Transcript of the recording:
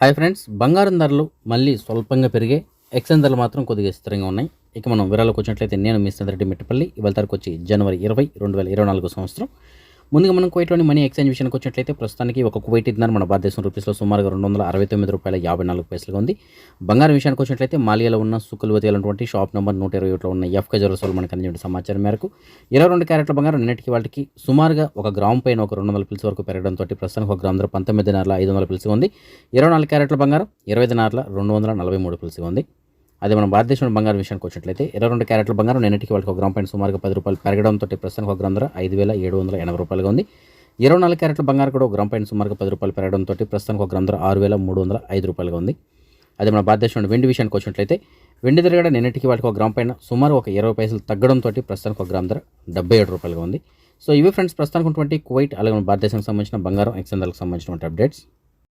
Hi friends బంగారం ధరలు మళ్ళీ స్వల్పంగా పెరిగే ఎక్సెన్ ధరలు మాత్రం కొద్దిగా స్థిరంగా ఉన్నాయి. ఇక మనం వివరాలకు వచ్చినట్లయితే నేను మీ రెడ్డి మిట్టపల్లి. ఇవాళ తారీఖు వచ్చి జనవరి ఇరవై రెండు వేల ఇరవై నాలుగు సంవత్సరం. ముందుగా మనం కువైట్లోని మనీ ఎక్స్చేంజ్ విషయానికి వచ్చినట్లయితే ప్రస్తుతానికి ఒక కువైట్ ఇద్దరు మన భారతదేశం రూపీస్లో సుమారుగా రెండు వందల అరవై తొమ్మిది రూపాయల యాభై నాలుగు పైసలుగా ఉంది. బంగారం విషయానికి వచ్చినట్లయితే మాలియాలో ఉన్న సుకుల్వతి అయినటువంటి షాప్ నెంబర్ నూట ఇరవై ఒకటిలో ఉన్న ఎఫ్ గజరసోలు మనకు అందించిన సమాచారం మేరకు ఇరవై రెండు క్యారెట్ల బంగారం నిన్నటికి వాటికి సుమారుగా ఒక గ్రామ్ పైన ఒక రెండు వందల పిల్స్ వరకు పెరగడంతో ప్రస్తుతానికి ఒక గ్రామ్ ధర పంతొమ్మిది నాలుగు ఐదు వందల పిల్స్గా ఉంది. ఇరవై నాలుగు క్యారెట్ల బంగారం ఇరవై ఐదు నాలుగు రెండు వందల నలభై మూడు పిల్స్గా ఉంది. అదే మనం భారతదేశంలో బంగారం విషయానికి వచ్చినట్లయితే ఇరవై రెండు క్యారెట్ల బంగారం నిన్నటికి వాళ్ళకి ఒక గ్రామ్ పైన సుమారుగా పది రూపాయలు పెరగడంతో ప్రస్తుతానికి ఒక గ్రామ్ ధర ఐదు వేల ఏడు వందల ఎనభై రూపాయలుగా ఉంది. ఇరవై నాలుగు క్యారెట్ల బంగారం కూడా ఒక గ్రామ్ పైన సుమారుగా పది రూపాయలు పెరగడంతో ప్రస్తుతానికి ఒక గ్రామ్ ధర ఆరు వేల మూడు వందల ఐదు రూపాయలుగా ఉంది. అదే మన భారతదేశంలో వెండి విషయానికి వచ్చినట్లయితే వెండి ధర కూడా నిన్నటికి వాళ్ళకి ఒక గ్రామ్ పైన సుమారు ఒక ఇరవై పైసలు తగ్గడంతో ప్రస్తుతానికి ఒక గ్రామ్ ధర డెబ్బై ఏడు రూపాయలుగా ఉంది. సో ఇవి ఫ్రెండ్స్ ప్రస్తుతానికి ఉన్నటువంటి కువైట్ అలాగే మన భారతదేశానికి సంబంధించిన బంగారం ఎక్సెందర్లకు సంబంధించినటువంటి అప్డేట్స్.